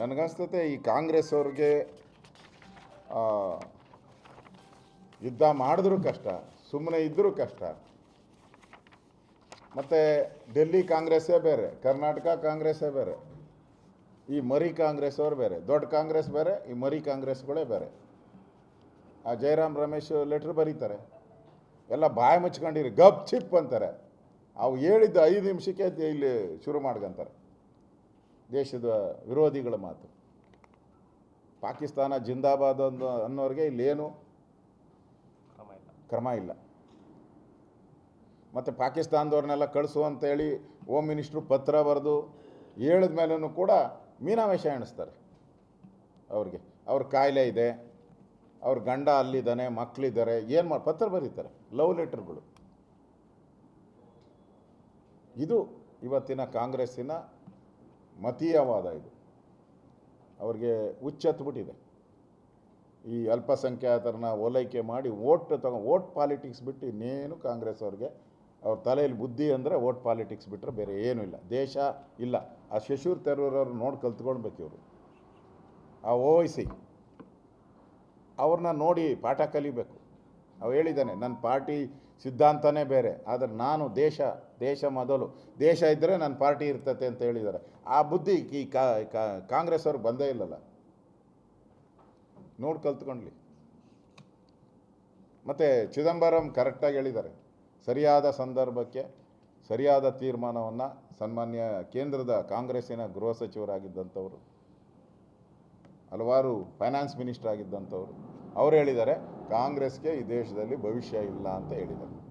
ನನಗನ್ಸ್ತತೆ ಈ ಕಾಂಗ್ರೆಸ್ ಅವ್ರಿಗೆ ಯುದ್ಧ ಮಾಡಿದ್ರೂ ಕಷ್ಟ ಸುಮ್ಮನೆ ಇದ್ದರೂ ಕಷ್ಟ. ಮತ್ತು ಡೆಲ್ಲಿ ಕಾಂಗ್ರೆಸ್ಸೇ ಬೇರೆ, ಕರ್ನಾಟಕ ಕಾಂಗ್ರೆಸ್ಸೇ ಬೇರೆ, ಈ ಮರಿ ಕಾಂಗ್ರೆಸ್ ಅವ್ರು ಬೇರೆ, ದೊಡ್ಡ ಕಾಂಗ್ರೆಸ್ ಬೇರೆ, ಈ ಮರಿ ಕಾಂಗ್ರೆಸ್ಗಳೇ ಬೇರೆ. ಆ ಜಯರಾಮ್ ರಮೇಶ್ ಲೆಟ್ರ್ ಬರೀತಾರೆ. ಎಲ್ಲ ಬಾಯಿ ಮುಚ್ಕೊಂಡಿರಿ, ಗಪ್ ಚಿಪ್ ಅಂತಾರೆ. ಅವು ಹೇಳಿದ್ದು ಐದು ನಿಮಿಷಕ್ಕೆ ಇಲ್ಲಿ ಶುರು ಮಾಡ್ಕೊಂತಾರೆ. ದೇಶದ ವಿರೋಧಿಗಳ ಮಾತು. ಪಾಕಿಸ್ತಾನ ಜಿಂದಾಬಾದ್ ಅನ್ನೋ ಅನ್ನೋರಿಗೆ ಇಲ್ಲೇನು ಕ್ರಮ ಇಲ್ಲ. ಕ್ರಮ ಇಲ್ಲ ಮತ್ತು ಪಾಕಿಸ್ತಾನದವ್ರನ್ನೆಲ್ಲ ಕಳಿಸು ಅಂತೇಳಿ ಹೋಮ್ ಮಿನಿಸ್ಟ್ರು ಪತ್ರ ಬರೆದು ಹೇಳಿದ ಮೇಲೂ ಕೂಡ ಮೀನಾವೇಶ ಎಣಿಸ್ತಾರೆ. ಅವ್ರಿಗೆ, ಅವ್ರ ಕಾಯಿಲೆ ಇದೆ, ಅವ್ರ ಗಂಡ ಅಲ್ಲಿದ್ದಾನೆ ಮಕ್ಕಳಿದ್ದಾರೆ ಏನು ಮಾಡಿ ಪತ್ರ ಬರೀತಾರೆ, ಲವ್ ಲೆಟರ್ಗಳು. ಇದು ಇವತ್ತಿನ ಕಾಂಗ್ರೆಸ್ಸಿನ ಮತೀಯವಾದ ಇದು. ಅವ್ರಿಗೆ ಹುಚ್ಚೆತ್ಬಿಟ್ಟಿದೆ ಈ ಅಲ್ಪಸಂಖ್ಯಾತರನ್ನ ಓಲೈಕೆ ಮಾಡಿ ಓಟ್ ತಗೊ ಓಟ್ ಪಾಲಿಟಿಕ್ಸ್ ಬಿಟ್ಟು ಇನ್ನೇನು ಕಾಂಗ್ರೆಸ್ ಅವ್ರಿಗೆ ಅವ್ರ ತಲೆಯಲ್ಲಿ ಬುದ್ಧಿ ಅಂದರೆ ಓಟ್ ಪಾಲಿಟಿಕ್ಸ್ ಬಿಟ್ಟರೆ ಬೇರೆ ಏನೂ ಇಲ್ಲ. ದೇಶ ಇಲ್ಲ. ಆ ಶಶೂರ್ ತರೂರ್ ಅವ್ರು ನೋಡಿ ಕಲ್ತ್ಕೊಳ್ಬೇಕು ಇವರು. ಆ ಓವೈಸಿ ಅವ್ರನ್ನ ನೋಡಿ ಪಾಠ ಕಲಿಬೇಕು. ಅವು ಹೇಳಿದ್ದಾನೆ ನನ್ನ ಪಾರ್ಟಿ ಸಿದ್ಧಾಂತನೇ ಬೇರೆ, ಆದರೆ ನಾನು ದೇಶ ದೇಶ ಮೊದಲು. ದೇಶ ಇದ್ದರೆ ನನ್ನ ಪಾರ್ಟಿ ಇರ್ತತೆ ಅಂತ ಹೇಳಿದ್ದಾರೆ. ಆ ಬುದ್ಧಿ ಈ ಕಾಂಗ್ರೆಸ್ ಅವ್ರಿಗೆ ಬಂದೇ ಇಲ್ಲಲ್ಲ. ನೋಡಿ ಕಲ್ತ್ಕೊಂಡ್ಲಿ. ಮತ್ತು ಚಿದಂಬರಂ ಕರೆಕ್ಟಾಗಿ ಹೇಳಿದ್ದಾರೆ, ಸರಿಯಾದ ಸಂದರ್ಭಕ್ಕೆ ಸರಿಯಾದ ತೀರ್ಮಾನವನ್ನು ಸನ್ಮಾನ್ಯ ಕೇಂದ್ರದ ಕಾಂಗ್ರೆಸ್ಸಿನ ಗೃಹ ಸಚಿವರಾಗಿದ್ದಂಥವರು, ಹಲವಾರು ಫೈನಾನ್ಸ್ ಮಿನಿಸ್ಟರ್ ಆಗಿದ್ದಂಥವ್ರು, ಅವ್ರು ಹೇಳಿದ್ದಾರೆ. ಕಾಂಗ್ರೆಸ್ಗೆ ಈ ದೇಶದಲ್ಲಿ ಭವಿಷ್ಯ ಇಲ್ಲ ಅಂತ ಹೇಳಿದರು.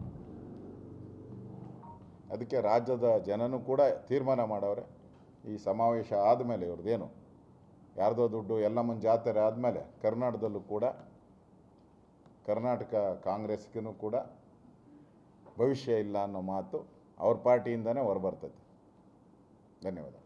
ಅದಕ್ಕೆ ರಾಜ್ಯದ ಜನನು ಕೂಡ ತೀರ್ಮಾನ ಮಾಡವ್ರೆ. ಈ ಸಮಾವೇಶ ಆದಮೇಲೆ ಇವ್ರದ್ದೇನು? ಯಾರ್ದೋ ದುಡ್ಡು ಎಲ್ಲಮ್ಮನ ಜಾತ್ರೆ ಆದಮೇಲೆ ಕರ್ನಾಟಕದಲ್ಲೂ ಕೂಡ, ಕರ್ನಾಟಕ ಕಾಂಗ್ರೆಸ್ಗೂ ಕೂಡ ಭವಿಷ್ಯ ಇಲ್ಲ ಅನ್ನೋ ಮಾತು ಅವ್ರ ಪಾರ್ಟಿಯಿಂದನೇ ಹೊರಬರ್ತದೆ. ಧನ್ಯವಾದ.